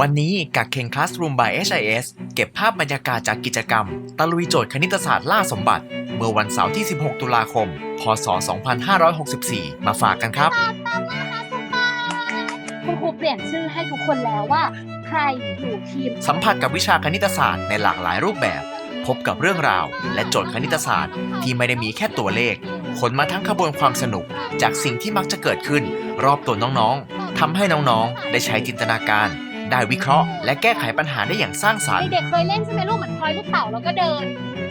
วันนี้กักเข่ง Classroom by HIS เก็บภาพบรรยากาศจากกิจกรรม ตะลุยโจทย์คณิตศาสตร์ล่าสมบัติ เมื่อวันเสาร์ที่ 16 ตุลาคม พศ 2564 มาฝากกันครับ คุณครูเปลี่ยนชื่อให้ทุกคนแล้วว่า ใครอยู่ทีม สัมผัสกับวิชาคณิตศาสตร์ในหลากหลายรูปแบบ พบกับเรื่องราว และโจทย์คณิตศาสตร์ ที่ไม่ได้มีแค่ตัวเลขขนมาทั้งขบวนความสนุก จากสิ่งที่มักจะเกิดขึ้น รอบตัวน้องๆทำให้น้องๆ ได้ใช้จินตนาการ ได้วิเคราะห์และแก้ไขปัญหาได้อย่างสร้างสรรค์เด็กๆเคยเล่นใช่ไหมลูกเหมือนพลอยลูกเต่าแล้วก็เดิน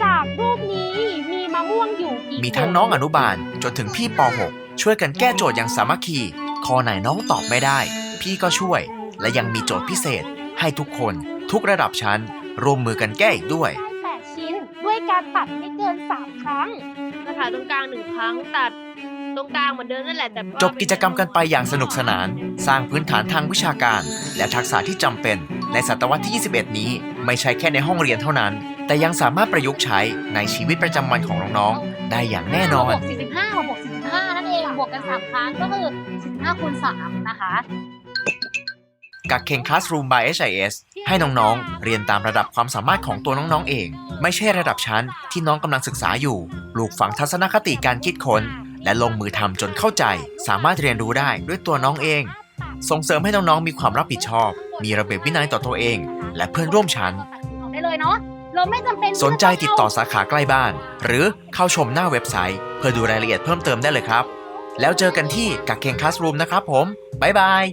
จากรูปนี้มีมะม่วงอยู่กี่มีทั้งน้องอนุบาลจนถึงพี่ป .6 ช่วยกันแก้โจทย์อย่างสามัคคีข้อไหนน้องตอบไม่ได้ พี่ก็ช่วย และยังมีโจทย์พิเศษ ให้ทุกคน ทุกระดับชั้นร่วมมือกันแก้อีกด้วยแปดชิ้นด้วย การตัดไม่เกินสามครั้งกระถางตรงกลางหนึ่งครั้งตัดตรงกลางเหมือนเดิมนั่นแหละแต่ว่าจบกิจกรรมกันไปอย่างสนุกสนาน สร้างพื้นฐานทางวิชาการ และทักษะที่จำเป็นในศตวรรษที่ 21 นี้ ไม่ใช่แค่ในห้องเรียนเท่านั้น แต่ยังสามารถประยุกต์ใช้ในชีวิตประจำวันของน้องๆได้อย่างแน่นอนบวก45มาบวก45 นั่นเอง บวกกัน 3 ครั้งก็คือ45คูณ3นะคะ กักเข่ง Classroom by HIS ให้น้องๆ เรียนตามระดับความสามารถของตัวน้องๆเอง ไม่ใช่ระดับชั้นที่น้องกำลังศึกษาอยู่ ปลูกฝังทัศนคติการคิดค้น และลงมือทำจนเข้าใจ สามารถเรียนรู้ได้ด้วยตัวน้องเอง ส่งเสริมให้น้องๆมีความรับผิดชอบ มีระเบียบวินัยต่อตัวเอง และเพื่อนร่วมชั้นได้เลยเนาะเราไม่จำเป็นสนใจติดต่อสาขาใกล้บ้าน หรือเข้าชมหน้าเว็บไซต์ เพื่อดูรายละเอียดเพิ่มเติมได้เลยครับ แล้วเจอกันที่กักเข่ง Classroom นะครับผมบ๊ายบาย